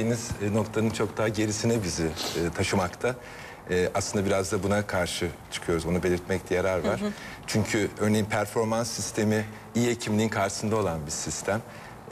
Deniz e, noktanın çok daha gerisine bizi e, taşımakta. E, aslında biraz da buna karşı çıkıyoruz. Onu belirtmekte yarar var. Çünkü örneğin performans sistemi iyi hekimliğin karşısında olan bir sistem.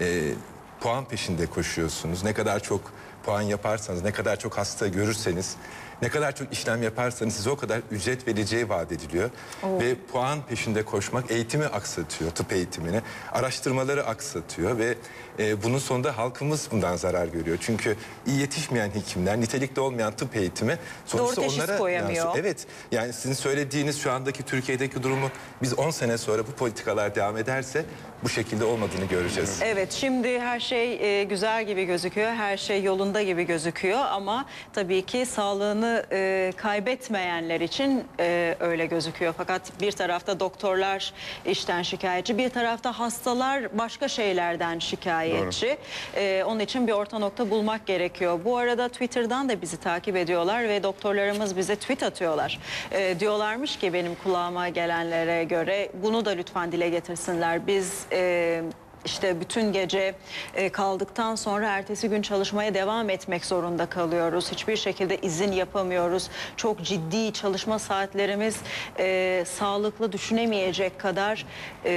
E, puan peşinde koşuyorsunuz. Ne kadar çok puan yaparsanız, ne kadar çok hasta görürseniz, ne kadar çok işlem yaparsanız size o kadar ücret vereceği vaat ediliyor. Ve puan peşinde koşmak eğitimi aksatıyor, tıp eğitimini. Araştırmaları aksatıyor ve e, bunun sonunda halkımız bundan zarar görüyor. Çünkü iyi yetişmeyen hekimler, nitelikli olmayan tıp eğitimi sonuçta teşhis onlara koyamıyor. yansıyor. Evet yani sizin söylediğiniz şu andaki Türkiye'deki durumu biz 10 sene sonra bu politikalar devam ederse bu şekilde olmadığını göreceğiz. Evet şimdi her şey e, güzel gibi gözüküyor. Her şey yolunda gibi gözüküyor ama tabii ki sağlığını e, kaybetmeyenler için e, öyle gözüküyor. Fakat bir tarafta doktorlar işten şikayetçi, bir tarafta hastalar başka şeylerden şikayetçi. E, onun için bir orta nokta bulmak gerekiyor. Bu arada Twitter'dan da bizi takip ediyorlar ve doktorlarımız bize tweet atıyorlar. E, diyorlarmış ki benim kulağıma gelenlere göre bunu da lütfen dile getirsinler. Biz e, işte bütün gece e, kaldıktan sonra ertesi gün çalışmaya devam etmek zorunda kalıyoruz. Hiçbir şekilde izin yapamıyoruz. Çok ciddi çalışma saatlerimiz e, sağlıklı düşünemeyecek kadar e,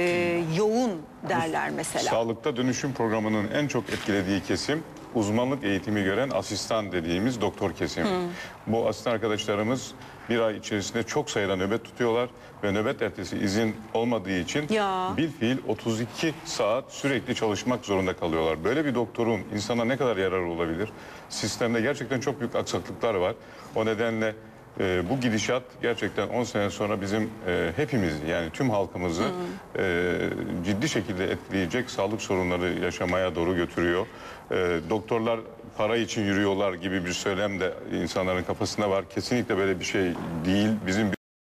yoğun derler mesela. Sağlıkta dönüşüm programının en çok etkilediği kesim uzmanlık eğitimi gören asistan dediğimiz doktor kesimi. Bu asistan arkadaşlarımız bir ay içerisinde çok sayıda nöbet tutuyorlar ve nöbet ertesi izin olmadığı için Ya. bir fiil 32 saat sürekli çalışmak zorunda kalıyorlar. Böyle bir doktorun insana ne kadar yararı olabilir? Sistemde gerçekten çok büyük aksaklıklar var. O nedenle e, bu gidişat gerçekten 10 sene sonra bizim e, hepimiz yani tüm halkımızı e, ciddi şekilde etkileyecek sağlık sorunları yaşamaya doğru götürüyor. E, doktorlar para için yürüyorlar gibi bir söylem de insanların kafasında var. Kesinlikle böyle bir şey değil. Bizim